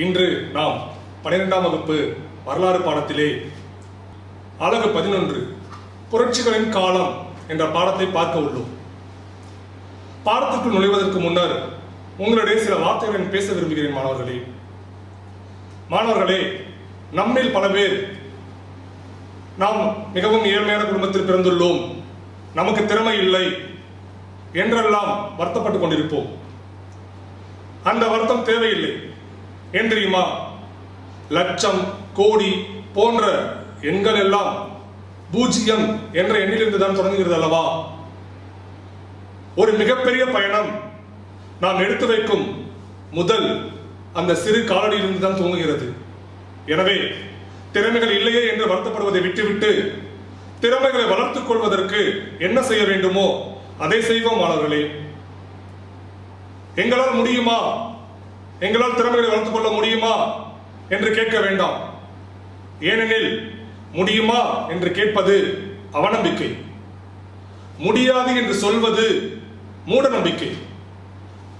இன்று நாம் பனிரெண்டாம் வகுப்பு வரலாறு பாடத்திலே அழகு பதினொன்று புரட்சிகளின் காலம் என்ற பாடத்தை பார்க்க உள்ளோம். பாடத்திற்குள் நுழைவதற்கு முன்னர் உங்களுடைய சில வார்த்தைகளை பேச விரும்புகிறேன் மாணவர்களே. மாணவர்களே நம்மில் பல பேர் நாம் மிகவும் ஏழ்மையான குடும்பத்தில் பிறந்துள்ளோம். நமக்கு திறமை இல்லை என்றெல்லாம் வருத்தப்பட்டுக் கொண்டிருப்போம். அந்த வருத்தம் தேவையில்லை. ஏன் தெரியுமா? லட்சம் கோடி போன்ற எண்கள் எல்லாம் பூஜ்ஜியம் என்ற எண்ணிலிருந்து தான் தொடங்குகிறது அல்லவா ஒரு மிகப்பெரிய பயணம் நாம் எடுத்து வைக்கும் முதல் அந்த சிறு காலடியிலிருந்து தான் துவங்குகிறது. எனவே திறமைகள் இல்லையே என்று வருத்தப்படுவதை விட்டுவிட்டு திறமைகளை வளர்த்துக் கொள்வதற்கு என்ன செய்ய வேண்டுமோ அதை செய்வோம் மாணவர்களே. எங்களால் முடியுமா எங்களால் திறமைகளை வளர்த்துக் கொள்ள முடியுமா என்று கேட்க வேண்டாம். ஏனெனில் முடியுமா என்று கேட்பது அவநம்பிக்கை. முடியாது என்று சொல்வது மூட நம்பிக்கை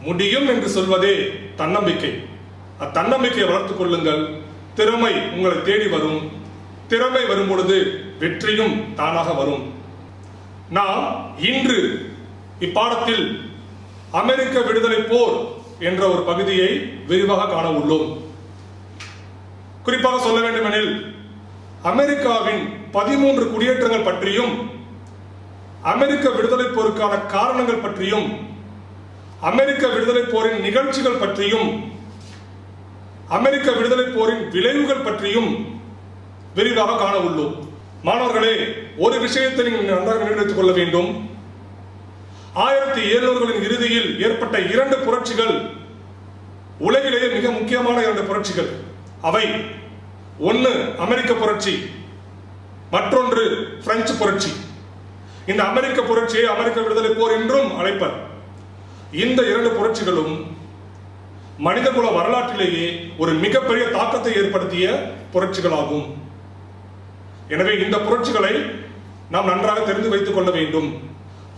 முடியும் என்று சொல்வதே தன்னம்பிக்கை. அத்தன்னம்பிக்கையை வளர்த்துக் கொள்ளுங்கள். திறமை உங்களை தேடி வரும். திறமை வரும் பொழுது வெற்றியும் தானாக வரும். நாம் இன்று இப்பாடத்தில் அமெரிக்க விடுதலை போர் என்ற ஒரு பகுதியை விரிவாக காண உள்ளோம். குறிப்பாக சொல்ல வேண்டுமெனில் அமெரிக்காவின் பதிமூன்று குடியேற்றங்கள் பற்றியும் அமெரிக்க விடுதலை போருக்கான காரணங்கள் பற்றியும் அமெரிக்க விடுதலை போரின் நிகழ்ச்சிகள் பற்றியும் அமெரிக்க விடுதலை போரின் விளைவுகள் பற்றியும் விரிவாக காண உள்ளோம். மாணவர்களே ஒரு விஷயத்தை நீங்கள் நன்றாக நினைத்துக் கொள்ள வேண்டும். ஆயிரத்தி எழுநூறுகளின் இறுதியில் ஏற்பட்ட இரண்டு புரட்சிகள் உலகிலேயே மிக முக்கியமான இரண்டு புரட்சிகள். அவை ஒன்று அமெரிக்க புரட்சி மற்றொன்று பிரெஞ்சு புரட்சி. இந்த அமெரிக்க புரட்சியை அமெரிக்க விடுதலை போர் என்றும் அழைப்பர். இந்த இரண்டு புரட்சிகளும் மனிதகுல வரலாற்றிலேயே ஒரு மிகப்பெரிய தாக்கத்தை ஏற்படுத்திய புரட்சிகளாகும். எனவே இந்த புரட்சிகளை நாம் நன்றாக தெரிந்து வைத்துக் கொள்ள வேண்டும்.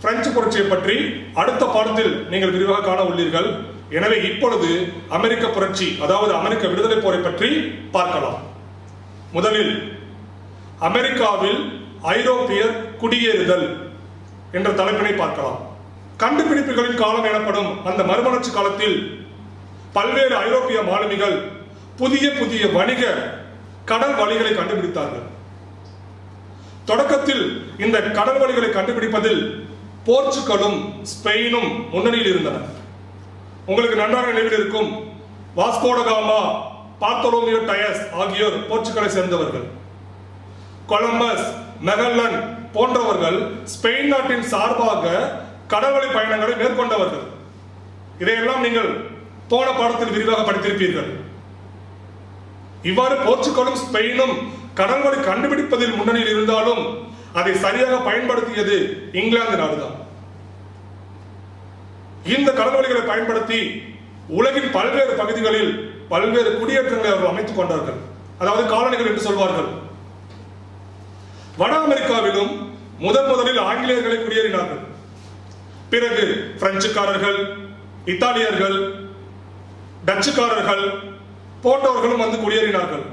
பிரெஞ்சு புரட்சியை பற்றி அடுத்த பாடத்தில் நீங்கள் விரிவாக காண உள்ளீர்கள். எனவே இப்பொழுது அமெரிக்க புரட்சி அதாவது அமெரிக்க விடுதலை போரை பற்றி பார்க்கலாம். முதலில் அமெரிக்காவில் ஐரோப்பியர் குடியேறுதல் என்ற தலைப்பினை பார்க்கலாம். கண்டுபிடிப்புகளின் காலம் எனப்படும் அந்த மறுமலர்ச்சி காலத்தில் பல்வேறு ஐரோப்பிய மாலுமிகள் புதிய புதிய வணிக கடல் வழிகளை கண்டுபிடித்தார்கள். தொடக்கத்தில் இந்த கடல் வழிகளை கண்டுபிடிப்பதில் போர்ச்சுகலும் ஸ்பெயினும் முன்னணியில் இருந்தன. உங்களுக்கு நன்றாக நினைவில் இருக்கும் வாஸ்கோடகாமா பார்த்தோலோமியோ டயஸ் ஆகியோர் போர்ச்சுகலை சேர்ந்தவர்கள். கொலம்பஸ் மெகல்லன் போன்றவர்கள் ஸ்பெயின் நாட்டின் சார்பாக கடல்வழி பயணங்களை மேற்கொண்டவர்கள். இதையெல்லாம் நீங்கள் போன பாடத்தில் விரிவாக படித்திருப்பீர்கள். இவ்வாறு போர்ச்சுகலும் ஸ்பெயினும் கடல்வழி கண்டுபிடிப்பதில் முன்னணியில் இருந்தாலும் அதை சரியாக பயன்படுத்தியது இங்கிலாந்து நாடுதான். இந்த கடல்வழிகளை பயன்படுத்தி உலகின் பல்வேறு பகுதிகளில் பல்வேறு குடியேற்றங்களை அவர்கள் அமைத்துக் கொண்டார்கள். அதாவது காலனிகள் என்று சொல்வார்கள். வட அமெரிக்காவிலும் முதன் முதலில் ஆங்கிலேயர்களை குடியேறினார்கள். பிறகு பிரெஞ்சுக்காரர்கள் இத்தாலியர்கள் டச்சுக்காரர்கள் போன்றவர்களும் வந்து குடியேறினார்கள்.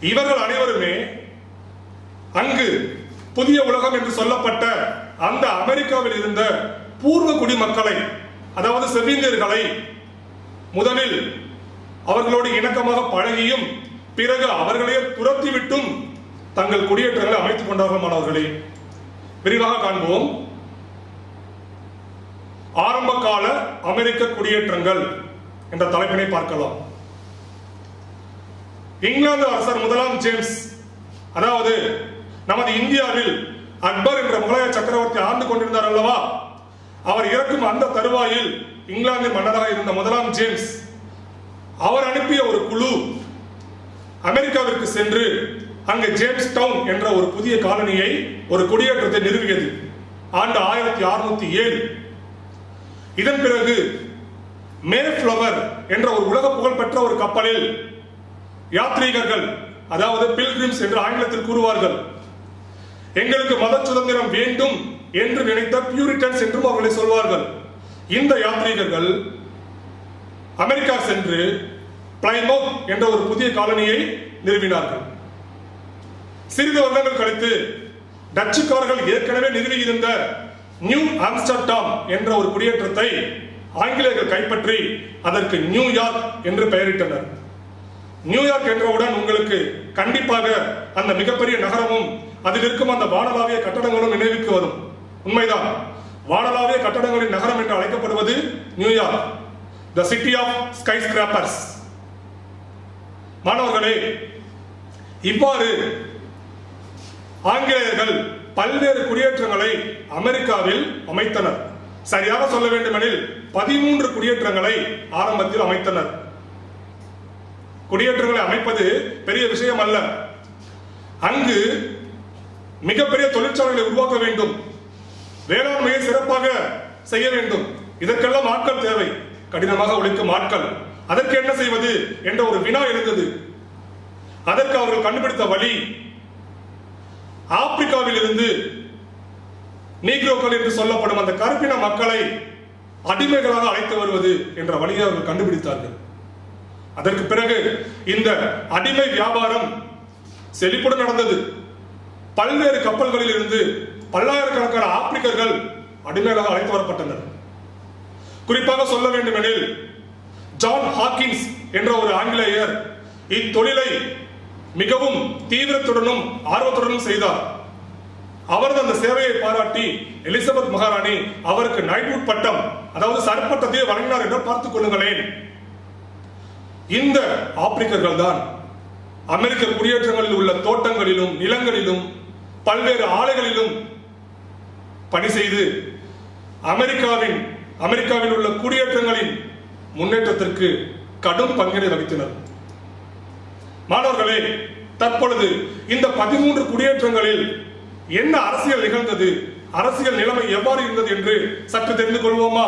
இவர்கள் அனைவருமே அங்கு புதிய உலகம் என்று சொல்லப்பட்ட அந்த அமெரிக்காவில் இருந்த பூர்வ குடிமக்களை அதாவது செவ்விந்தியர்களை முதலில் அவர்களோடு இணக்கமாக பழகியும் பிறகு அவர்களையே துரத்திவிட்டும் தங்கள் குடியேற்றங்களை அமைத்துக் கொண்டார்கள் மாணவர்களே. விரிவாக காண்போம். ஆரம்ப கால அமெரிக்க குடியேற்றங்கள் என்ற தலைப்பினை பார்க்கலாம். இங்கிலாந்து அரசர் முதலாம் ஜேம்ஸ் அதாவது நமது இந்தியாவில் அக்பர் என்ற முகலாய சக்கரவர்த்தி ஆண்டு கொண்டிருந்தார் அல்லவா? அவர் இறக்கும் அந்த தருவாயில் இங்கிலாந்தின் மன்னராக இருந்த முதலாம் ஜேம்ஸ் அவர் அனுப்பிய ஒரு குழு அமெரிக்காவிற்கு சென்று அங்கு ஜேம்ஸ் டவுன் என்ற ஒரு புதிய காலனியை ஒரு குடியேற்றத்தை நிறுவியது. ஆண்டு ஆயிரத்தி அறுநூத்தி ஏழு. இதன் பிறகு மேஃப்ளவர் என்ற ஒரு உலக புகழ் பெற்ற ஒரு கப்பலில் யாத்ரீகர்கள் அதாவது பில்கிரிம்ஸ் என்று ஆங்கிலத்தில் கூறுவார்கள் எங்களுக்கு மத சுதந்திரம் வேண்டும் என்று நினைத்த பியூரிட்டன்ஸ் என்றும் அவர்களை சொல்வார்கள். இந்த யாத்ரீகர்கள் அமெரிக்கா சென்று பிளைமவுத் என்ற ஒரு புதிய காலனியை நிறுவினார்கள். சிறிது வருடங்கள் கழித்து டச்சுக்காரர்கள் ஏற்கனவே நிறுவியிருந்த நியூ ஆம்ஸ்டர்டாம் என்ற ஒரு குடியேற்றத்தை ஆங்கிலேயர்கள் கைப்பற்றி அதற்கு நியூயார்க் என்று பெயரிட்டனர். நியூயார்க் என்றவுடன் உங்களுக்கு கண்டிப்பாக அந்த மிகப்பெரிய நகரமும் அதில் இருக்கும் அந்த வானளாவிய கட்டடங்களும் நினைவுக்கு வரும். உண்மைதான். வானளாவிய கட்டடங்களின் நகரம் என்று அழைக்கப்படுவது New York the city of sky skyscrapers மாணவர்களே இவ்வாறு ஆங்கிலேயர்கள் பல்வேறு குடியேற்றங்களை அமெரிக்காவில் அமைத்தனர். சரியாக சொல்ல வேண்டுமெனில் பதிமூன்று குடியேற்றங்களை ஆரம்பத்தில் அமைத்தனர். குடியேற்றங்களை அமைப்பது பெரிய விஷயம் அல்ல. அங்கு மிகப்பெரிய தொழிற்சாலைகளை உருவாக்க வேண்டும். வேளாண்மையை சிறப்பாக செய்ய வேண்டும். இதற்கெல்லாம் ஆட்கள் தேவை. கடினமாக உழைக்கும் ஆட்கள். அதற்கு என்ன செய்வது என்ற ஒரு வினா எழுந்தது. அதற்கு அவர்கள் கண்டுபிடித்த வழி ஆப்பிரிக்காவில் இருந்து நீக்ரோக்கள் என்று சொல்லப்படும் அந்த கருப்பின மக்களை அடிமைகளாக அழைத்து வருவது என்ற வழியை அவர்கள் கண்டுபிடித்தார்கள். அதற்கு பிறகு இந்த அடிமை வியாபாரம் செழிப்புடன் நடந்தது. பல்வேறு கப்பல்களில் இருந்து பல்லாயிரக்கணக்கான ஆப்பிரிக்கர்கள் அடிமையாக அழைத்து வரப்பட்டனர். குறிப்பாக சொல்ல வேண்டுமெனில் ஜான் ஹாக்கின்ஸ் என்ற ஒரு ஆங்கிலேயர் இத்தொழிலை மிகவும் தீவிரத்துடனும் ஆர்வத்துடனும் செய்தார். அவரது அந்த சேவையை பாராட்டி எலிசபெத் மகாராணி அவருக்கு நைட்வுட் பட்டம் அதாவது சர்பட்டத்தையே வழங்கினார் என்று பார்த்துக் கொள்ளுங்களேன். இந்த ஆப்பிரிக்கர்கள் தான் அமெரிக்க குடியேற்றங்களில் உள்ள தோட்டங்களிலும் நிலங்களிலும் பல்வேறு ஆலைகளிலும் பணி செய்து அமெரிக்காவின் அமெரிக்காவில் உள்ள குடியேற்றங்களின் முன்னேற்றத்திற்கு கடும் பங்கினை வகித்தனர். மாணவர்களே தற்பொழுது இந்த பதிமூன்று குடியேற்றங்களில் என்ன அரசியல் நிகழ்ந்தது? அரசியல் நிலைமை எவ்வாறு இருந்தது என்று சற்று தெரிந்து கொள்வோமா?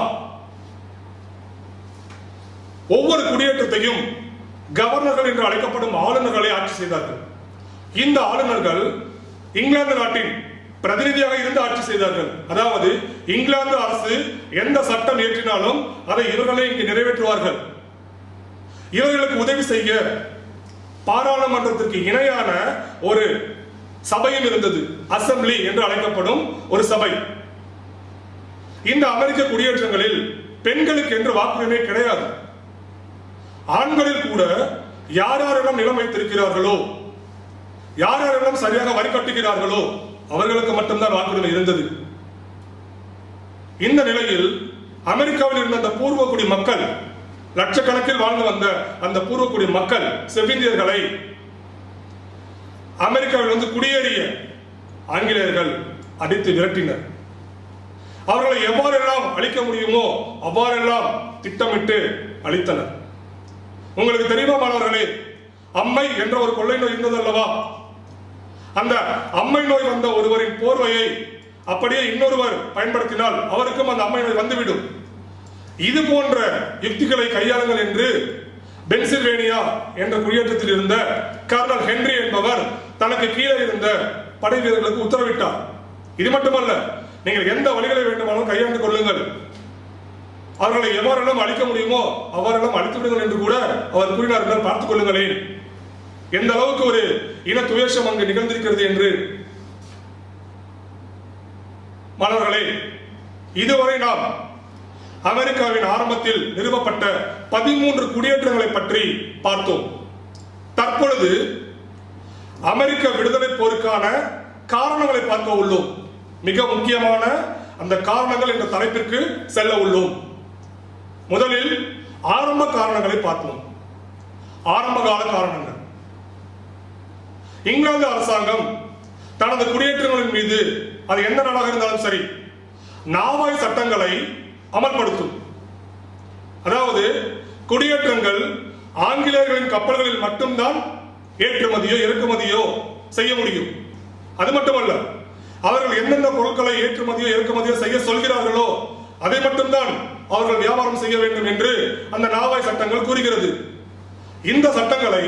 ஒவ்வொரு குடியேற்றத்தையும் கவர்னர்கள் என்று அழைக்கப்படும் ஆளுநர்களை ஆட்சி செய்தார்கள். இந்த ஆளுநர்கள் இங்கிலாந்து நாட்டின் பிரதிநிதியாக இருந்து ஆட்சி செய்தார்கள். அதாவது இங்கிலாந்து அரசு எந்த சட்டம் ஏற்றினாலும் அதை இவர்களே இங்கு நிறைவேற்றுவார்கள். இவர்களுக்கு உதவி செய்ய பாராளுமன்றத்திற்கு இணையான ஒரு சபையும் இருந்தது. அசம்பிளி என்று அழைக்கப்படும் ஒரு சபை. இந்த அமெரிக்க குடியேற்றங்களில் பெண்களுக்கு என்று வாக்குரிமை கிடையாது. ஆண்களில் கூட யார் யாரெல்லாம் நிலம் வைத்திருக்கிறார்களோ யார் யாரெல்லாம் சரியாக வரி கட்டுகிறார்களோ அவர்களுக்கு மட்டும்தான் வாக்குரிமை இருந்தது. இந்த நிலையில் அமெரிக்காவில் இருந்த அந்த பூர்வக்குடி மக்கள் லட்சக்கணக்கில் வாழ்ந்து வந்த அந்த பூர்வக்குடி மக்கள் செவ்விந்தியர்களை அமெரிக்காவில் வந்து குடியேறிய ஆங்கிலேயர்கள் அடித்து விரட்டினர். அவர்களை எவ்வாறெல்லாம் அழிக்க முடியுமோ அவ்வாறெல்லாம் திட்டமிட்டு அழித்தனர். உங்களுக்கு தெரியுமா மாணவர்களே அம்மை என்ற ஒரு கொள்ளை நோய் இருந்தது அல்லவா அந்த அம்மை நோய் வந்த ஒருவரின் போர்வையை அப்படியே இன்னொருவர் பயன்படுத்தினால் அவருக்கும் அந்த அம்மை நோய் வந்துவிடும். இது போன்ற யுக்திகளை கையாளுங்கள் என்று பென்சில்வேனியா என்ற குடியேற்றத்தில் இருந்த கர்னல் ஹென்றி என்பவர் தனக்கு கீழே இருந்த படை வீரர்களுக்கு உத்தரவிட்டார். இது மட்டுமல்ல நீங்கள் எந்த வழிகளை வேண்டுமானாலும் கையாண்டு கொள்ளுங்கள். அவர்களை எவ்வாறெல்லாம் அழிக்க முடியுமோ அவரெல்லாம் அழித்து விடுங்கள் என்று கூட அவர் கூறினார் பார்த்துக் கொள்ளுங்களேன். எந்த அளவுக்கு ஒரு இன துவேஷம் அங்கு நிகழ்ந்திருக்கிறது என்று? மாணவர்களே இதுவரை நாம் அமெரிக்காவின் ஆரம்பத்தில் நிறுவப்பட்ட பதிமூன்று குடியேற்றங்களை பற்றி பார்த்தோம். தற்பொழுது அமெரிக்க விடுதலை போருக்கான காரணங்களை பார்க்க உள்ளோம். மிக முக்கியமான அந்த காரணங்கள் என்ற தலைப்பிற்கு செல்ல உள்ளோம். முதலில் ஆரம்ப காரணங்களை பார்ப்போம். ஆரம்ப கால காரணங்கள். இங்கிலாந்து அரசாங்கம் தனது குடியேற்றங்களின் மீது அது எந்த நாடாக இருந்தாலும் சரி நாவாய் சட்டங்களை அமல்படுத்தும். அதாவது குடியேற்றங்கள் ஆங்கிலேயர்களின் கப்பல்களில் மட்டும்தான் ஏற்றுமதியோ இறக்குமதியோ செய்ய முடியும். அது மட்டுமல்ல அவர்கள் எந்தெந்த பொருட்களை ஏற்றுமதியோ இறக்குமதியோ செய்ய சொல்கிறார்களோ அதை மட்டும்தான் அவர்கள் வியாபாரம் செய்ய வேண்டும் என்று அந்த நாவாய் சட்டங்கள் கூறுகிறது. இந்த சட்டங்களை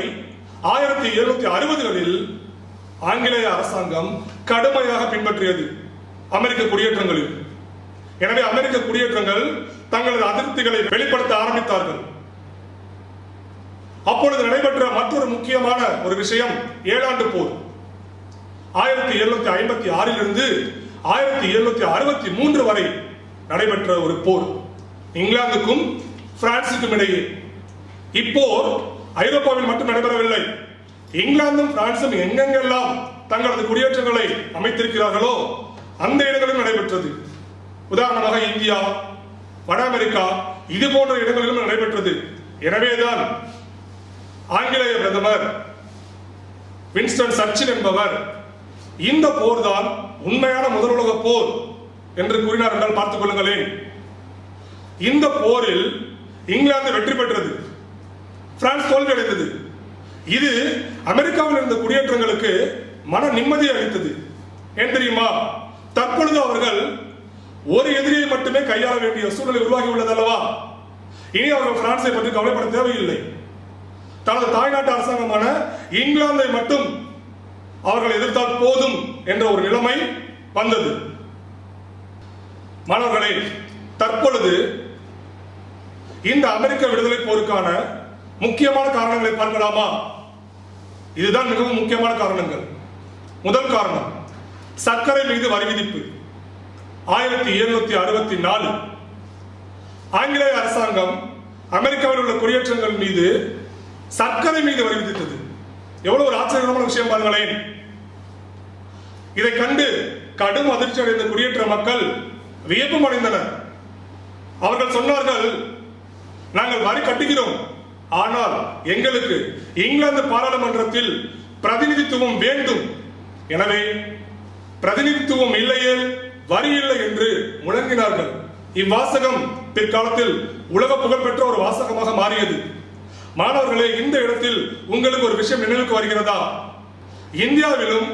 ஆயிரத்தி எழுநூத்தி அறுபதுகளில் ஆங்கிலேய அரசாங்கம் கடுமையாக பின்பற்றியது அமெரிக்க குடியேற்றங்களில். எனவே அமெரிக்க குடியேற்றங்கள் தங்களது அதிருப்திகளை வெளிப்படுத்த ஆரம்பித்தார்கள். அப்பொழுது நடைபெற்ற மற்றொரு முக்கியமான ஒரு விஷயம் ஏழாண்டு போர். ஆயிரத்தி எழுநூத்தி ஐம்பத்தி ஆறிலிருந்து ஆயிரத்தி எழுநூத்தி அறுபத்தி மூன்று வரை நடைபெற்ற ஒரு போர். இங்கிலாந்துக்கும் பிரான்சுக்கும் இடையே. இப்போர் ஐரோப்பாவில் மட்டும் நடைபெறவில்லை. இங்கிலாந்தும் பிரான்சும் எங்கெங்கெல்லாம் தங்களது குடியேற்றங்களை அமைத்திருக்கிறார்களோ அந்த இடங்களிலும் நடைபெற்றது. உதாரணமாக இந்தியா வட அமெரிக்கா இது போன்ற இடங்களிலும் நடைபெற்றது. எனவேதான் ஆங்கிலேய பிரதமர் வின்ஸ்டன் சர்ச்சில் என்பவர் இந்த போர்தான் உண்மையான முதல் உலக போர் என்று கூறினார் என்றால் பார்த்துக் கொள்ளுங்களேன். இந்த போரில் இங்கிலாந்து வெற்றி பெற்றது. பிரான்ஸ் தோல்வி அடைந்தது. இது அமெரிக்காவில் இருந்த குடியேற்றங்களுக்கு மன நிம்மதியை அளித்தது. ஏன் தெரியுமா? தற்பொழுது அவர்கள் ஒரு எதிரியை மட்டுமே கையாள வேண்டிய சூழ்நிலை உருவாகி உள்ளது அல்லவா? இனி அவர்கள் பிரான்ஸை பற்றி கவலைப்பட தேவையில்லை. தனது தாய்நாட்டு அரசாங்கமான இங்கிலாந்தை மட்டும் அவர்கள் எதிர்த்தால் போதும் என்ற ஒரு நிலைமை வந்தது. மாணவர்களே தற்பொழுது இந்த அமெரிக்க விடுதலை போருக்கான முக்கியமான காரணங்களை பார்க்கலாமா? இதுதான் மிகவும் முக்கியமான காரணங்கள். முதல் காரணம் சர்க்கரை மீது வரி விதிப்பு. ஆயிரத்தி எழுநூத்தி அறுபத்தி நாலு. ஆங்கிலேய அரசாங்கம் அமெரிக்காவில் உள்ள குடியேற்றங்கள் மீது சர்க்கரை மீது வரி விதித்தது. எவ்வளவு ஒரு ஆச்சரியமான விஷயம் பாருங்களேன். இதை கண்டு கடும் அதிர்ச்சி அடைந்த குடியேற்ற மக்கள் வியப்பும் அடைந்தனர். அவர்கள் சொன்னார்கள் நாங்கள் வரி கட்டுகிறோம். ஆனால் எங்களுக்கு இங்கிலாந்து பாராளுமன்றத்தில் பிரதிநிதித்துவம் வேண்டும். எனவே பிரதிநிதித்துவம் இல்லையே வரி இல்லை என்று முழங்கினார்கள். இவ்வாசகம் பிற்காலத்தில் உலக புகழ்பெற்ற ஒரு வாசகமாக மாறியது. மாணவர்களே இந்த இடத்தில் உங்களுக்கு ஒரு விஷயம் நினைவுக்கு வருகிறதா? இந்தியாவிலும்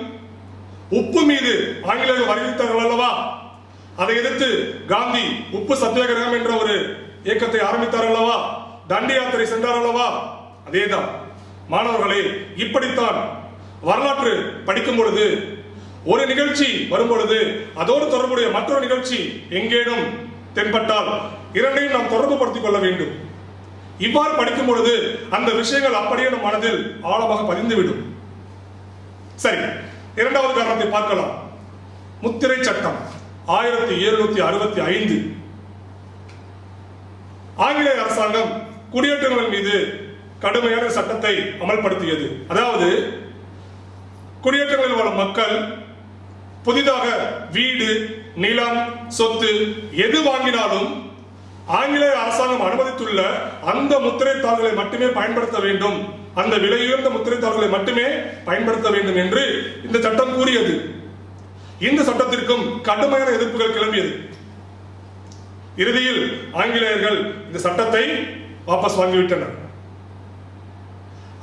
உப்பு மீது ஆங்கிலேயர்கள் வரி அல்லவா? அதை எதிர்த்து காந்தி உப்பு சத்தியாகிரகம் என்ற ஒரு இயக்கத்தை ஆரம்பித்தார் அல்லவா? தண்டி யாத்திரை சென்றார் அல்லவா அதேதான். மாணவர்களே இப்படித்தான் வரலாற்று படிக்கும் பொழுது ஒரு நிகழ்ச்சி வரும் பொழுது அதோடு தொடர்புடைய மற்றொரு நிகழ்ச்சி எங்கேனும் தென்பட்டால் இரண்டையும் நாம் தொடர்பு படுத்திக் கொள்ள வேண்டும். இவ்வாறு படிக்கும் பொழுது அந்த விஷயங்கள் அப்படியே நம் மனதில் ஆழமாக பதிந்துவிடும். சரி இரண்டாவது காரணத்தை பார்க்கலாம். முத்திரை சட்டம் ஆயிரத்தி எழுநூத்தி அறுபத்தி ஐந்து. ஆங்கிலேய அரசாங்கம் குடியேற்றங்கள் மீது கடுமையான சட்டத்தை அமல்படுத்தியது. அதாவது குடியேற்றங்களில் வரும் மக்கள் புதிதாக வீடு நிலம் சொத்து எது வாங்கினாலும் ஆங்கிலேய அரசாங்கம் அனுமதித்துள்ள அந்த முத்திரைத்தாள்களை மட்டுமே பயன்படுத்த வேண்டும். அந்த விலையுயர்ந்த முத்திரைத்தாள்களை மட்டுமே பயன்படுத்த வேண்டும் என்று இந்த சட்டம் கூறியது. இந்த சட்டத்திற்கும் கடுமையான எதிர்ப்புகள் கிளம்பியது. இறுதியில் ஆங்கிலேயர்கள் இந்த சட்டத்தை வாபஸ் வாங்கிவிட்டனர்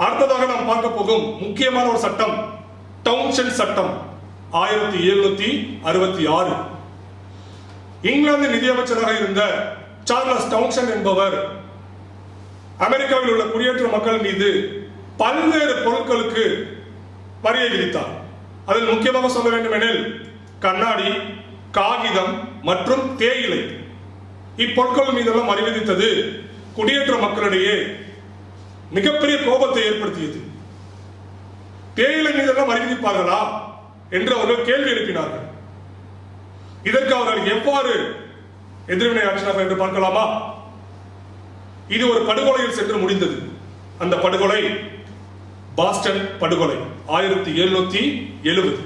அடுத்ததாக நாம் பார்க்க போகும் முக்கியமான ஒரு சட்டம் டவுன்ஷன் சட்டம் ஆயிரத்தி எழுநூத்தி அறுபத்தி ஆறு. இங்கிலாந்து நிதியமைச்சராக இருந்த சார்லஸ் டவுன்ஷன் என்பவர் அமெரிக்காவில் உள்ள குடியேற்ற மக்கள் மீது பல்வேறு பொருட்களுக்கு வரியை விதித்தார். அதில் முக்கியமாக சொல்ல வேண்டும் எனில் கண்ணாடி காகிதம் மற்றும் தேயிலை. இப்பொருட்கள் மீதெல்லாம் வரி விதித்தது குடியேற்ற மக்களிடையே மிகப்பெரிய கோபத்தை ஏற்படுத்தியது. தேயிலை மீதெல்லாம் வரி என்று அவர்கள் கேள்வி எழுப்பினார்கள். இதற்கு அவர்கள் எவ்வாறு எதிர்வினை ஆற்றினார்கள் என்று பார்க்கலாமா? இது ஒரு படுகொலையில் சென்று முடிந்தது. அந்த படுகொலை பாஸ்டன் படுகொலை ஆயிரத்தி எழுநூத்தி எழுபது.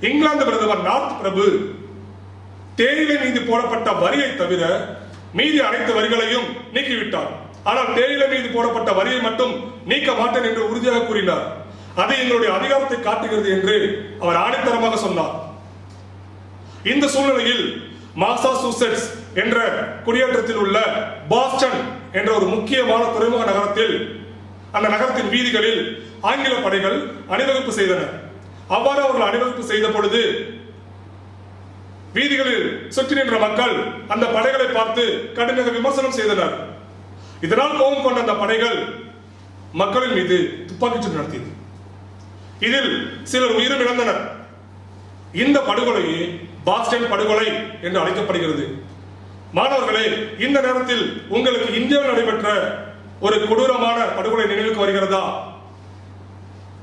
இங்கிலாந்து பிரதமர் நார்த் பிரபு தேயிலை மீது போடப்பட்ட வரியை தவிர மீதி அனைத்து வரிகளையும் நீக்கிவிட்டார். ஆனால் தேயிலை மீது போடப்பட்ட வரியை மட்டும் நீக்க மாட்டேன் என்று உறுதியாக கூறினார். அது எங்களுடைய அதிகாரத்தை காட்டுகிறது என்று அவர் ஆணித்தரமாக சொன்னார். இந்த சூழ்நிலையில் மாசாசூசெட்ஸ் என்ற குடியேற்றத்தில் உள்ள பாஸ்டன் என்ற ஒரு முக்கியமான துறைமுக நகரத்தில் அந்த நகரத்தின் வீதிகளில் ஆங்கில படைகள் அணிவகுப்பு செய்தனர் அவ்வாறு அவர்கள் அணிவகுப்பு செய்த பொழுது வீதிகளில் சுற்றி நின்ற மக்கள் அந்த படைகளை பார்த்து கடுமையாக விமர்சனம் செய்தனர். இதனால் கோபம் கொண்ட அந்த படைகள் மக்களின் மீது துப்பாக்கிச் சூடு நடத்தியது. இதில் சிலர் உயிரும் இழந்தனர். இந்த படுகொலையே பாஸ்டன் படுகொலை என்று அழைக்கப்படுகிறது. மாணவர்களே இந்த நேரத்தில் உங்களுக்கு இந்தியாவில் நடைபெற்ற ஒரு கொடூரமான படுகொலை நினைவுக்கு வருகிறதா?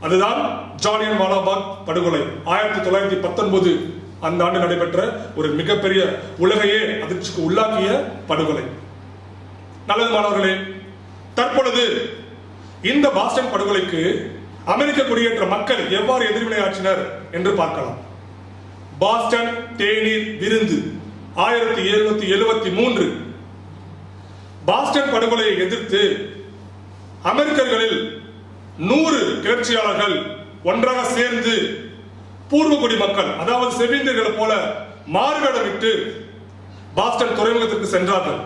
அதுதான் ஜாலியன் வாலாபாக் படுகொலை. ஆயிரத்தி தொள்ளாயிரத்தி பத்தொன்பது அந்த ஆண்டு நடைபெற்ற ஒரு மிகப்பெரிய உலகையே அதிர்ச்சிக்கு உள்ளாக்கிய படுகொலை. நல்லது மாணவர்களே தற்பொழுது இந்த பாஸ்டன் படுகொலைக்கு அமெரிக்க குடியேற்ற மக்கள் எவ்வாறு எதிர்வினை ஆற்றினர் என்று பார்க்கலாம். பாஸ்டன் தேநீர் விருந்து ஆயிரத்தி எழுநூத்தி எழுபத்தி மூன்று. பாஸ்டன் படுகொலையை எதிர்த்து அமெரிக்கர்களில் நூறு கிளர்ச்சியாளர்கள் ஒன்றாக சேர்ந்து பூர்வகுடி மக்கள் அதாவது செவிலியர்களை போல மாறுவேடமிட்டு பாஸ்டன் துறைமுகத்திற்கு சென்றார்கள்.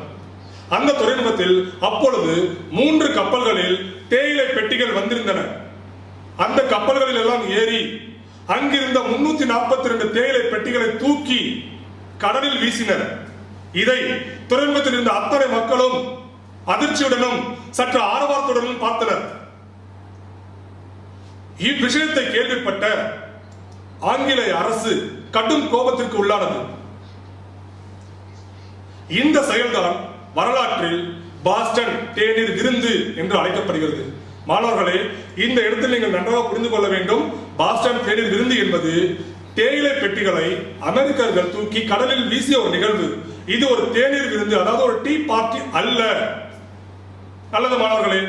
அந்த துறைமுகத்தில் அப்பொழுது மூன்று கப்பல்களில் தேயிலை பெட்டிகள் வந்திருந்தன. அந்த கப்பல்களில் எல்லாம் ஏறி அங்கிருந்த முன்னூத்தி நாற்பத்தி ரெண்டு தேயிலை பெட்டிகளை தூக்கி கடலில் வீசினர். இதை துறைமுகத்தில் இருந்த அத்தனை மக்களும் அதிர்ச்சியுடனும் சற்று ஆரவாரத்துடனும் பார்த்தனர். இவ்விஷயத்தை கேள்விப்பட்ட ஆங்கிலேய அரசு கடும் கோபத்திற்கு உள்ளானது. இந்த செயல்தான் வரலாற்றில் பாஸ்டன் தேநீர் விருந்து என்று அழைக்கப்படுகிறது. மாணவர்களே இந்த இடத்தில் நீங்கள் நன்றாக புரிந்து கொள்ள வேண்டும். பாஸ்டன் தேநீர் விருந்து என்பது தேயிலை பெட்டிகளை அமெரிக்கர்கள் தூக்கி கடலில் வீசிய ஒரு நிகழ்வு. இது ஒரு தேநீர் விருந்து அதாவது ஒரு டீ பார்ட்டி அல்ல. நல்லது மாணவர்களே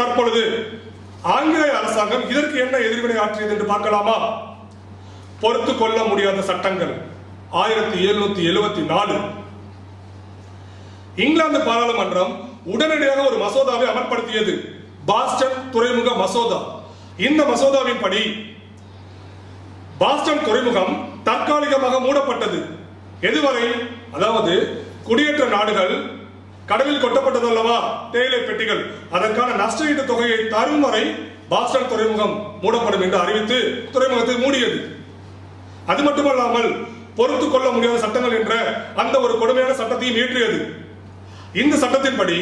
தற்பொழுது ஆங்கிலேய அரசாங்கம் இதற்கு என்ன எதிர்வினை ஆற்றியது என்று பார்க்கலாமா? பொறுத்து கொள்ள முடியாத சட்டங்கள். ஆயிரத்தி எழுநூத்தி எழுபத்தி நாலு. இங்கிலாந்து பாராளுமன்றம் உடனடியாக ஒரு மசோதாவை அமல்படுத்தியது. பாஸ்டன் துறைமுக மசோதா. இந்த மசோதாவின் படி பாஸ்டன் துறைமுகம் தற்காலிகமாக மூடப்பட்டது. எதுவரை? அதாவது குடியேற்ற நாடுகள் கடலில் கொட்டப்பட்டது அல்லவா தேயிலை பெட்டிகள். அதற்கான நஷ்டஈட்டு தொகையை தரும் வரை பாஸ்டன் துறைமுகம் மூடப்படும் என்று அறிவித்து துறைமுகத்தை மூடியது. அது மட்டுமல்லாமல் பொறுத்து கொள்ள முடியாத சட்டங்கள் என்ற அந்த ஒரு கொடுமையான சட்டத்தையும் இயற்றியது. இந்த சட்டத்தின்படி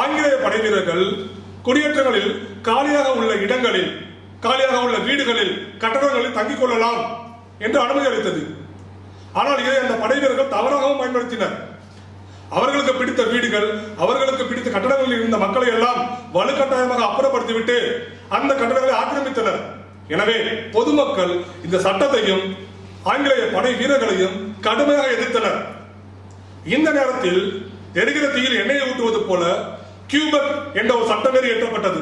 ஆங்கிலேய படை வீரர்கள் குடியேற்றங்களில் காலியாக உள்ள இடங்களில் காலியாக உள்ள வீடுகளில் கட்டடங்களில் தங்கிக் கொள்ளலாம் என்று அனுமதி அளித்தது. ஆனால் இதை அந்த படை வீரர்கள் தவறாகவும் பயன்படுத்தினர். அவர்களுக்கு பிடித்த வீடுகள் அவர்களுக்கு பிடித்த கட்டடங்களில் இருந்த மக்களை எல்லாம் வலுக்கட்டாயமாக அப்புறப்படுத்திவிட்டு அந்த கட்டடங்களை ஆக்கிரமித்தனர். எனவே பொதுமக்கள் இந்த சட்டத்தையும் ஆங்கிலேய படை வீரர்களையும் கடுமையாக எதிர்த்தனர். இந்த நேரத்தில் எரிகிற தீயில் எண்ணெயை ஊற்றுவது போல கியூபக் என்ற ஒரு சட்டமேறி இயற்றப்பட்டது.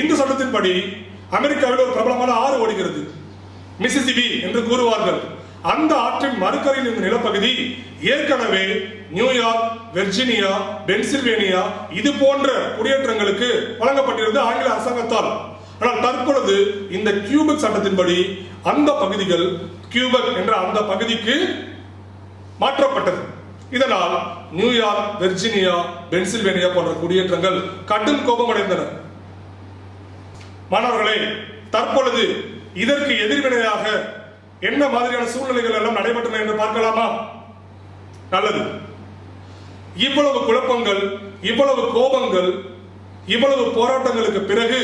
இந்த சட்டத்தின்படி அமெரிக்காவில் ஒரு பிரபலமான ஆறு ஓடுகிறது. மிசிசிபி என்று கூறுவார்கள். அந்த ஆற்றின் மறுக்கரையில் இருந்த நிலப்பகுதி ஏற்கனவே நியூயார்க் வெர்ஜீனியா பென்சில்வேனியா இது போன்ற குடியேற்றங்களுக்கு வழங்கப்பட்டிருந்த ஆங்கில அரசாங்கத்தால். ஆனால் தற்பொழுது இந்த கியூபக் சட்டத்தின்படி அந்த பகுதிகள் கியூபக் என்ற அந்த பகுதிக்கு மாற்றப்பட்டது. இதனால் நியூயார்க் வெர்ஜினியா பென்சில்வேனியா போன்ற குடியேற்றங்கள் கடும் கோபமடைந்தன. மாணவர்களே தற்பொழுது இதற்கு எதிர்வினையாக என்ன மாதிரியான சூழ்நிலைகள் எல்லாம் நடைபெற்றன என்று பார்க்கலாமா? நல்லது. இவ்வளவு குழப்பங்கள் இவ்வளவு கோபங்கள் இவ்வளவு போராட்டங்களுக்கு பிறகு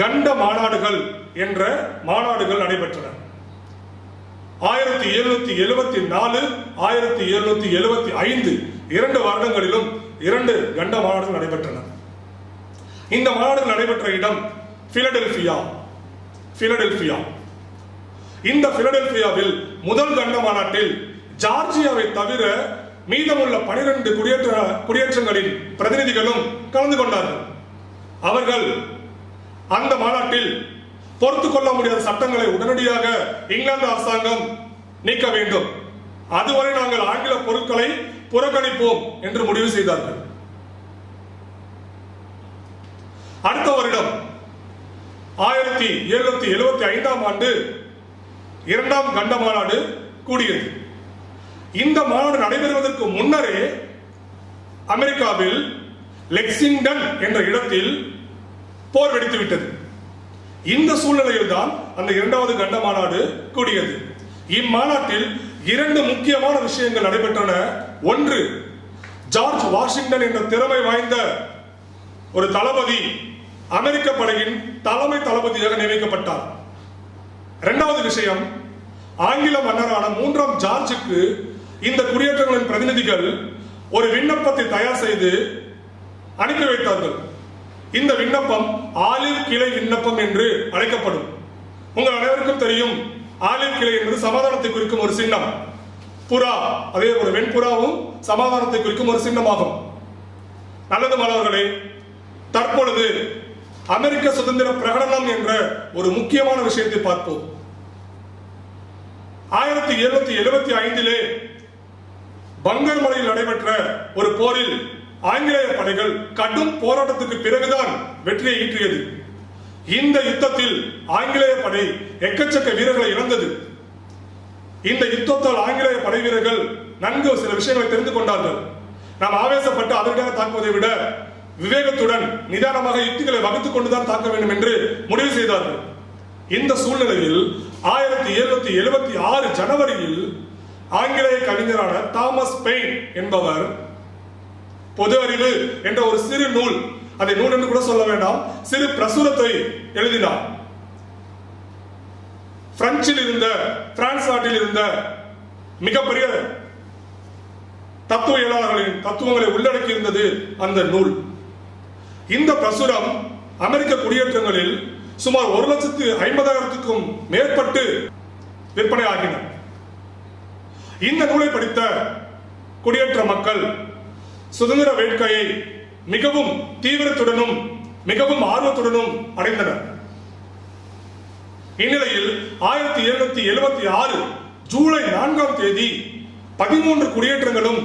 கண்ட மாநாடுகள் என்ற மாநாடுகள் நடைபெற்றன. ஆயிரத்தி எழுநூத்தி எழுபத்தி நாலு ஆயிரத்தி எழுநூத்தி எழுபத்தி ஐந்து இரண்டு வருடங்களிலும் இரண்டு கண்ட மாநாடுகள் நடைபெற்றன. இந்த மாநாடுகள் நடைபெற்ற இடம் பிலடெல்பியா பிலடெல்பியா இந்த பிலடெல்பியாவில் முதல் கண்ட மாநாட்டில் ஜார்ஜியாவை தவிர மீதமுள்ள பனிரெண்டு குடியேற்ற குடியேற்றங்களின் பிரதிநிதிகளும் கலந்து கொண்டார்கள். அவர்கள் அந்த மாநாட்டில் பொறுத்து கொள்ள முடியாத சட்டங்களை உடனடியாக இங்கிலாந்து அரசாங்கம் நீக்க வேண்டும். அதுவரை நாங்கள் ஆங்கில பொருட்களை புறக்கணிப்போம் என்று முடிவு செய்தார்கள். அடுத்த வருடம் ஆயிரத்தி எழுநூத்தி எழுபத்தி ஐந்தாம் ஆண்டு இரண்டாம் கண்ட மாநாடு கூடியது. இந்த மாநாடு நடைபெறுவதற்கு முன்னரே அமெரிக்காவில் லெக்சிங்டன் என்ற இடத்தில் போர் வெடித்து விட்டது. இந்த சூழ்நிலையில் தான் அந்த இரண்டாவது கண்ட மாநாடு கூடியது. இம்மாநாட்டில் இரண்டு முக்கியமான விஷயங்கள் நடைபெற்றன. ஒன்று ஜார்ஜ் வாஷிங்டன் என்ற திறமை வாய்ந்த ஒரு தளபதி அமெரிக்க படையின் தலைமை தளபதியாக நியமிக்கப்பட்டார். இரண்டாவது விஷயம் ஆங்கில மன்னரான மூன்றாம் ஜார்ஜுக்கு இந்த குடியேற்றங்களின் பிரதிநிதிகள் ஒரு விண்ணப்பத்தை தயார் செய்து அனுப்பி வைத்தார்கள். இந்த விண்ணப்பம் ஆலிவ் கிளை விண்ணப்பம் என்று அழைக்கப்படும். உங்கள் அனைவருக்கும் தெரியும் ஆலிவ் கிளை என்பது சமாதானத்தை குறிக்கும் ஒரு சின்னம். புறா அதே ஒரு வெண்புறாவும் சமாதானத்தை குறிக்கும் ஒரு சின்னமாகும். நல்லது மாணவர்களே தற்பொழுது அமெரிக்க சுதந்திர பிரகடனம் என்ற ஒரு முக்கியமான விஷயத்தை பார்ப்போம். ஆயிரத்தி எழுநூத்தி எழுபத்தி ஐந்திலே பங்கர் மலையில் நடைபெற்ற ஒரு போரில் ஆங்கிலேய படைகள் கடும் போராட்டத்துக்கு பிறகுதான் வெற்றியை ஈட்டியது. இந்த யுத்தத்தில் ஆங்கிலேய படை எக்கச்சக்க வீரர்களை இழந்தது. இந்த யுத்தத்தால் ஆங்கிலேய படை வீரர்கள் நன்கு சில விஷயங்களை தெரிந்து கொண்டார்கள். நாம் ஆவேசப்பட்டு அதற்காக தாக்குவதை விட விவேகத்துடன் நிதானமாக யுக்திகளை வகுத்துக் கொண்டுதான் தாக்க வேண்டும் என்று முடிவு செய்தார்கள். இந்த சூழ்நிலையில் ஆயிரத்தி எழுநூத்தி எழுபத்தி ஆறு ஜனவரியில் ஆங்கிலேய கவிஞரான தாமஸ் பெயின் என்பவர் பொது அறிவு என்ற ஒரு சிறு நூல். அதை நூல் என்று கூட சொல்ல வேண்டாம். சிறு பிரசுரத்தை எழுதினார். பிரெஞ்சில் இருந்த பிரான்ஸ் நாட்டில் இருந்த மிகப்பெரிய தத்துவ இயலாளர்களின் தத்துவங்களை உள்ளடக்கி இருந்தது அந்த நூல். இந்த பிரசுரம் அமெரிக்க குடியேற்றங்களில் சுமார் ஒரு லட்சத்து ஐம்பதாயிரத்துக்கும் மேற்பட்டு விற்பனை ஆகின இந்த நூலை படித்த குடியேற்ற மக்கள் சுதந்திர வேட்கையை மிகவும் தீவிரத்துடனும் மிகவும் ஆர்வத்துடனும் அடைந்தனர். இந்நிலையில் ஆயிரத்தி எழுநூத்தி எழுபத்தி ஆறு ஜூலை நான்காம் தேதி பதிமூன்று குடியேற்றங்களும்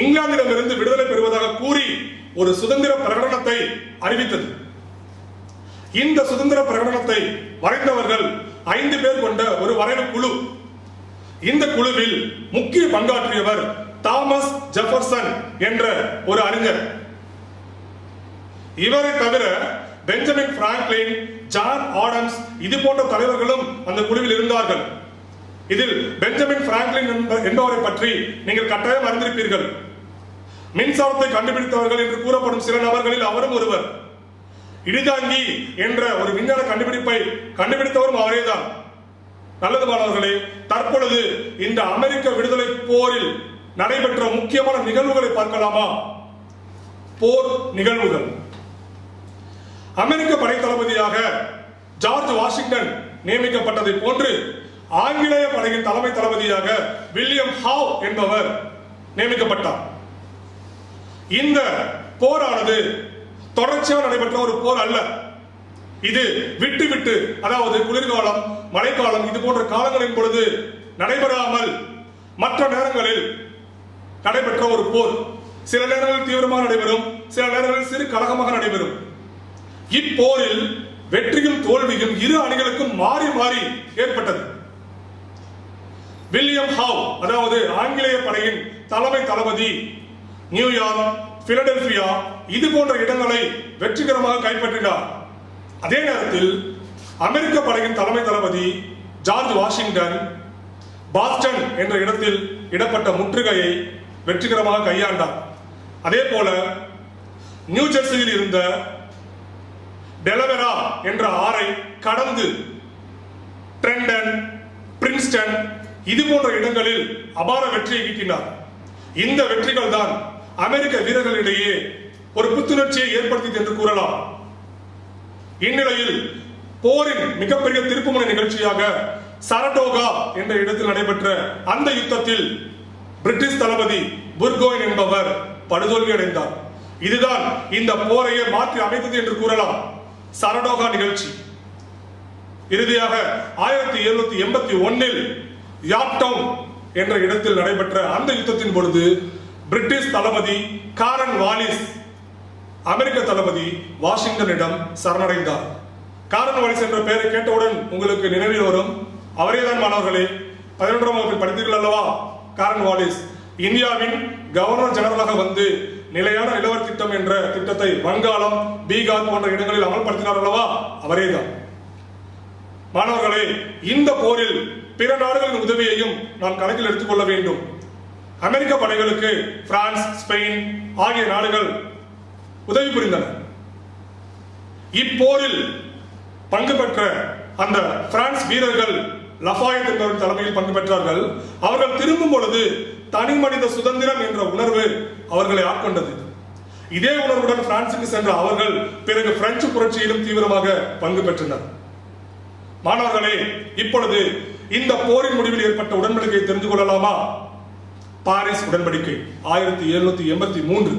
இங்கிலாந்திடமிருந்து விடுதலை பெறுவதாக கூறி ஒரு சுதந்திர பிரகடனத்தை அறிவித்தது. இந்த சுதந்திர பிரகடனத்தை வரைந்தவர்கள் ஐந்து பேர் கொண்ட ஒரு வரைவு குழு. இந்த குழுவில் முக்கிய பங்காற்றியவர் தாமஸ் ஜெஃபர்சன் என்ற ஒரு அறிஞர். இவரை தவிர பெஞ்சமின் பிராங்க்லின் ஜான் ஆடம்ஸ் இது போன்ற தலைவர்களும் அந்த குழுவில் இருந்தார்கள். இதில் பெஞ்சமின் பிராங்க்லின் என்ப- என்பவரை பற்றி நீங்கள் கட்டாயம் அறிந்திருப்பீர்கள். மின்சாரத்தை கண்டுபிடித்தவர்கள் என்று கூறப்படும் சில நபர்களில் அவரும் ஒருவர். இடிதாங்கி என்ற ஒரு விஞ்ஞான கண்டுபிடிப்பை கண்டுபிடித்தவரும் அவரேதான். நல்லது மாணவர்களே தற்பொழுது இந்த அமெரிக்க விடுதலை போரில் நடைபெற்ற முக்கியமான நிகழ்வுகளை பார்க்கலாமா? போர் நிகழ்வுகள். அமெரிக்க படை தளபதியாக ஜார்ஜ் வாஷிங்டன் நியமிக்கப்பட்டதை போன்று ஆங்கிலேய படையின் தலைமை தளபதியாக வில்லியம் ஹாவ் என்பவர் நியமிக்கப்பட்டார். இந்த போரானது தொடர்ச்சியாக நடைபெற்ற ஒரு போர் அல்ல. இது விட்டு விட்டு அதாவது குளிர்காலம் மழைக்காலம் இது போன்ற காலங்களின் பொழுது நடைபெறாமல் மற்ற நேரங்களில் நடைபெற்ற ஒரு போர். சில நேரங்களில் தீவிரமாக நடைபெறும் சில நேரங்களில் சிறு கலகமாக நடைபெறும். இப்போரில் வெற்றியும் தோல்வியும் இரு அணிகளுக்கும் மாறி மாறி ஏற்பட்டது. வில்லியம் ஹாவ் அதாவது ஆங்கிலேய படையின் தலைமை தளபதி நியூயார்க் பிலடெல்பியா இது போன்ற இடங்களை வெற்றிகரமாக கைப்பற்றினார். அதே நேரத்தில் அமெரிக்க படையின் தலைமை தளபதி ஜார்ஜ் வாஷிங்டன் பாஸ்டன் என்ற இடத்தில் இடப்பட்ட முற்றுகையை வெற்றிகரமாக கையாண்டார். அதே போல நியூ ஜெர்சியில் இருந்த டெலவெரா என்ற ஆறை கடந்து ட்ரெண்டன் பிரின்ஸ்டன் இது போன்ற இடங்களில் அபார வெற்றியை ஈட்டினார். இந்த வெற்றிகள் தான் அமெரிக்க வீரர்களிடையே ஒரு புத்துணர்ச்சியை ஏற்படுத்தியது என்று கூறலாம். இந்நிலையில் போரின் மிகப்பெரிய திருப்புமுனை நிகழ்ச்சியாக சரடோகா என்ற இடத்தில் நடைபெற்ற அந்த யுத்தத்தில் பிரிட்டிஷ் தளபதி புர்கோயின் என்பவர் படுதோல்வி அடைந்தார் இதுதான் இந்த போரையே மாற்றி அமைத்தது என்று கூறலாம். சரடோகா நிகழ்ச்சி. இறுதியாக ஆயிரத்தி எழுநூத்தி எண்பத்தி ஒன்னில் யாப்டவுன் என்ற இடத்தில் நடைபெற்ற அந்த யுத்தத்தின் பொழுது பிரிட்டிஷ் தளபதி காரன் வாலிஸ் அமெரிக்க தளபதி வாஷிங்டனிடம் சரணடைந்தார். காரன் வாலிஸ் என்ற பெயரை கேட்டவுடன் உங்களுக்கு நினைவில் வரும் அவரே தான் மாணவர்களே பதினொன்றாம் வகுப்பில் படித்தீர்கள் அல்லவா? காரன் வாலிஸ் இந்தியாவின் கவர்னர் ஜெனரலாக வந்து நிலையான நிலவர திட்டம் என்ற திட்டத்தை வங்காளம் பீகார் போன்ற இடங்களில் அமல்படுத்தினார் அல்லவா? அவரேதான். மாணவர்களே இந்த போரில் பிற நாடுகளின் உதவியையும் நாம் கணக்கில் எடுத்துக்கொள்ள வேண்டும். அமெரிக்க படைகளுக்கு பிரான்ஸ் ஸ்பெயின் ஆகிய நாடுகள் உதவி புரிந்தன. இப்போரில் பங்கு பெற்ற அந்த பிரான்ஸ் வீரர்கள் லஃபாயத் என்பவர் தலைமையில் பங்கு பெற்றார்கள். அவர்கள் திரும்பும் பொழுது தனி மனித சுதந்திரம் என்ற உணர்வு அவர்களை ஆட்கொண்டது. இதே உணர்வுடன் பிரான்சுக்கு சென்ற அவர்கள் பிறகு பிரெஞ்சு புரட்சியிலும் தீவிரமாக பங்கு பெற்றனர். மாணவர்களே இப்பொழுது இந்த போரின் முடிவில் ஏற்பட்ட உடன்படிக்கையை தெரிந்து கொள்ளலாமா? பாரிஸ் உடன்படிக்கை ஆயிரத்தி எழுநூத்தி எண்பத்தி மூன்று.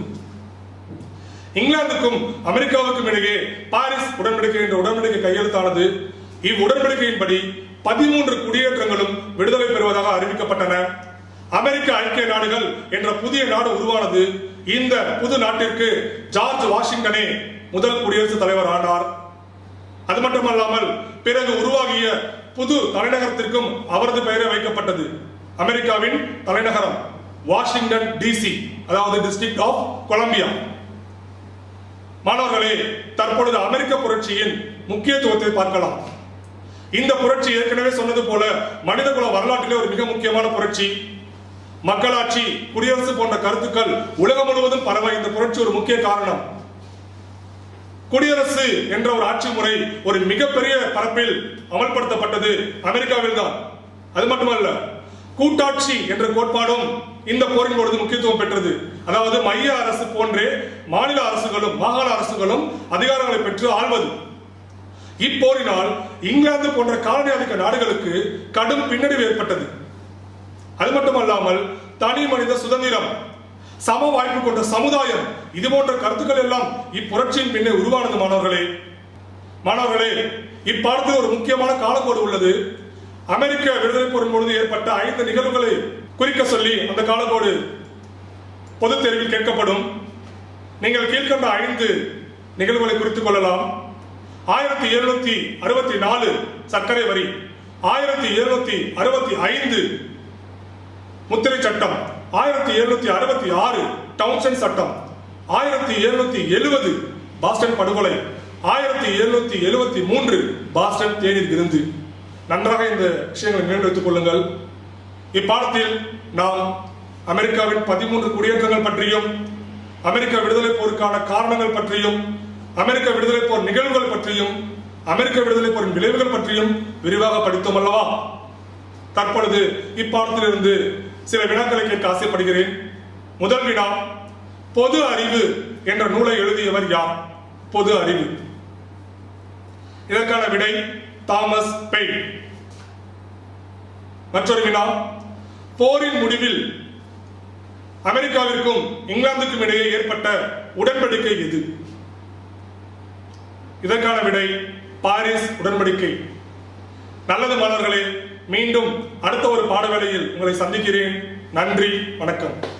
இங்கிலாந்துக்கும் அமெரிக்காவுக்கும் இடையே பாரிஸ் உடன்படிக்கை என்ற உடன்படிக்கை கையெழுத்தானது. இவ்வுடன்படிக்கையின்படி பதிமூன்று குடியேற்றங்களும் விடுதலை பெறுவதாக அறிவிக்கப்பட்டன. அமெரிக்க ஐக்கிய நாடுகள் என்ற புதிய நாடு உருவானது இந்த புது நாட்டிற்கு ஜார்ஜ் வாஷிங்டனே முதல் குடியரசுத் தலைவர் ஆனார். அது மட்டுமல்லாமல் பிறகு உருவாகிய புது தலைநகரத்திற்கும் அவரது பெயரே வைக்கப்பட்டது. அமெரிக்காவின் தலைநகரம் வாஷிங்டன் டிசி அதாவது டிஸ்ட்ரிக்ட் ஆஃப் கொலம்பியா மாணவர்களே தற்பொழுது அமெரிக்க புரட்சியின் முக்கியத்துவத்தை பார்க்கலாம். இந்த புரட்சி ஏற்கனவே சொன்னது போல மனிதகுல வரலாற்றிலே ஒரு மிக முக்கியமான புரட்சி. மக்களாட்சி குடியரசு போன்ற கருத்துக்கள் உலகம் முழுவதும் பரவ இந்த புரட்சி ஒரு முக்கிய காரணம். குடியரசு என்ற ஒரு ஆட்சி முறை ஒரு மிகப்பெரிய பரப்பில் அமல்படுத்தப்பட்டது அமெரிக்காவில் தான். அது மட்டுமல்ல கூட்டாட்சி என்ற கோட்பாடும் இந்த போரின் பொழுது முக்கியத்துவம் பெற்றது. அதாவது மைய அரசு போன்றே மாநில அரசுகளும் மாகாண அரசுகளும் அதிகாரங்களை பெற்று ஆள்வது. இப்போரினால் இங்கிலாந்து போன்ற காலனி ஆதிக்க நாடுகளுக்கு கடும் பின்னடைவு ஏற்பட்டது. அது மட்டுமல்லாமல் தனி மனித சுதந்திரம் சம வாய்ப்பு கொண்ட சமுதாயம் இது போன்ற கருத்துக்கள் எல்லாம் இப்புரட்சியின் பின்னே உருவானது மாணவர்களே. மாணவர்களே இப்பாடத்தில் ஒரு முக்கியமான காலக்கோடு உள்ளது. அமெரிக்க விடுதலை போரின் பொழுது ஏற்பட்ட ஐந்து நிகழ்வுகளை குறிக்க சொல்லி அந்த காலக்கோடு பொது தேர்வில் கேட்கப்படும். நீங்கள் கீழ்கண்ட ஐந்து நிகழ்வுகளை குறித்துக் கொள்ளலாம். ஆயிரத்தி எழுநூத்தி அறுபத்தி நாலு சர்க்கரை வரி. ஆயிரத்தி எழுநூத்தி அறுபத்தி ஐந்து முத்திரை சட்டம். ஆயிரத்தி எழுநூத்தி அறுபத்தி ஆறு டவுன்சன் சட்டம். ஆயிரத்தி எழுநூத்தி எழுபது பாஸ்டன் படுகொலை. ஆயிரத்தி எழுநூத்தி எழுபத்தி மூன்று பாஸ்டன் தேநீர் விருந்து. நன்றாக இந்த விஷயங்களை நினைவு வைத்துக் கொள்ளுங்கள். இப்பாடத்தில் நாம் அமெரிக்காவின் பதிமூன்று குடியேற்றங்கள் பற்றியும் அமெரிக்க விடுதலை போருக்கான காரணங்கள் பற்றியும் அமெரிக்க விடுதலை போர் நிகழ்வுகள் பற்றியும் அமெரிக்க விடுதலை போரின் விளைவுகள் பற்றியும் விரிவாக படித்தோம் அல்லவா? தற்பொழுது இப்பாடத்திலிருந்து சில வினாக்களை கேட்க ஆசைப்படுகிறேன். முதல் வினா பொது அறிவு என்ற நூலை எழுதியவர் யார்? பொது அறிவு. இதற்கான விடை தாமஸ் பெயின். மற்றொரு வினா போரின் முடிவில் அமெரிக்காவிற்கும் இங்கிலாந்துக்கும் இடையே ஏற்பட்ட உடன்படிக்கை எது? இதற்கான விடை பாரிஸ் உடன்படிக்கை. நல்லது மாணவர்களே மீண்டும் அடுத்த ஒரு பாடவேளையில் உங்களை சந்திக்கிறேன். நன்றி வணக்கம்.